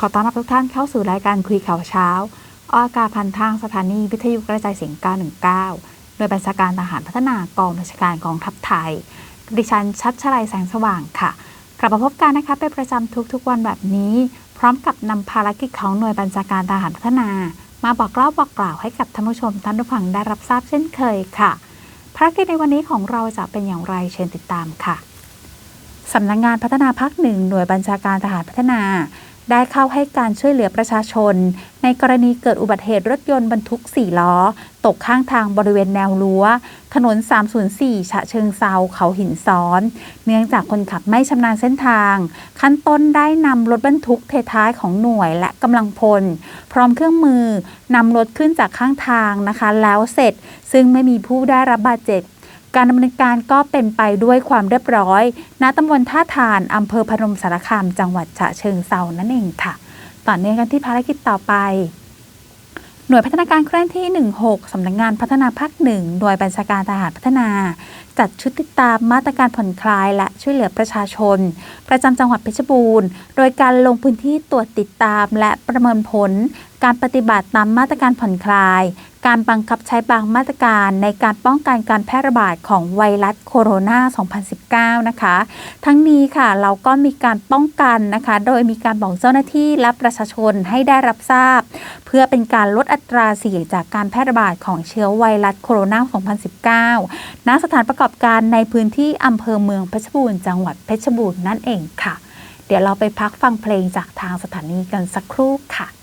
ขอต้อนรับทุกท่านเข้าสู่รายการคุยข่าวเช้า ออกอากาศพันทางสถานีวิทยุกระจายเสียง 919 โดยบัญชาการทหารพัฒนากองบัญชาการกองทัพไทย ดิฉันชัดชลัยแสงสว่างค่ะ กลับมาพบกันนะคะเป็นประจำทุกๆวันแบบนี้ พร้อมกับนำภารกิจของหน่วยบัญชาการทหารพัฒนา มาบอกเล่าบอกกล่าวให้กับท่านผู้ชมท่านผู้ฟังได้รับทราบเช่นเคยค่ะ ภารกิจในวันนี้ของเราจะเป็นอย่างไรเชิญติดตามค่ะสำนักงงานพัฒนาภาคหนึ่งหน่วยบัญชาการทหารพัฒนา ได้เข้าให้การช่วยเหลือประชาชน ในกรณีเกิดอุบัติเหตุรถยนต์บรรทุก 4 ล้อ ตกข้างทางบริเวณแนวรั้ว ถนน 304 ฉะเชิงเซาเขาหินซ้อน เนื่องจากคนขับไม่ชำนาญเส้นทาง ขั้นต้นได้นำรถบรรทุกเทท้ายของหน่วยและกำลังพล พร้อมเครื่องมือนำรถขึ้นจากข้างทางนะคะ แล้วเสร็จ ซึ่งไม่มีผู้ได้รับบาดเจ็บ การดำเนินการก็เป็นไปด้วยความเรียบร้อย ณตำบลท่าทานอำเภอพนมสารคาม จังหวัดฉะเชิงเซานั่นเองค่ะ ต่อเนื่องกันที่ภารกิจต่อไป หน่วยพัฒนาการเคลื่อนที่ 16 สำนักงงานพัฒนาภาคหนึ่งหน่วยบัญชาการทหารพัฒนา จัดชุดติดตามมาตรการผ่อนคลายและช่วยเหลือประชาชน ประจำจังหวัดเพชรบูรณ์ โดยการลงพื้นที่ตรวจติดตามและประเมินผล การปฏิบัติตามมาตรการผ่อนคลาย การบังคับใช้บางมาตรการในการป้องกันการแพร่ระบาดของไวรัสโคโรนา 2019 นะคะ ทั้งนี้ค่ะเราก็มีการป้องกันนะคะ โดยมีการบอกเจ้าหน้าที่และประชาชนให้ได้รับทราบ เพื่อเป็นการลดอัตราเสี่ยงจากการแพร่ระบาดของเชื้อไวรัสโคโรนา 2019 ณ สถานประกอบการในพื้นที่อำเภอเมืองเพชรบูรณ์จังหวัดเพชรบูรณ์นั่นเองค่ะ เดี๋ยวเราไปพักฟังเพลงจากทางสถานีกันสักครู่ค่ะ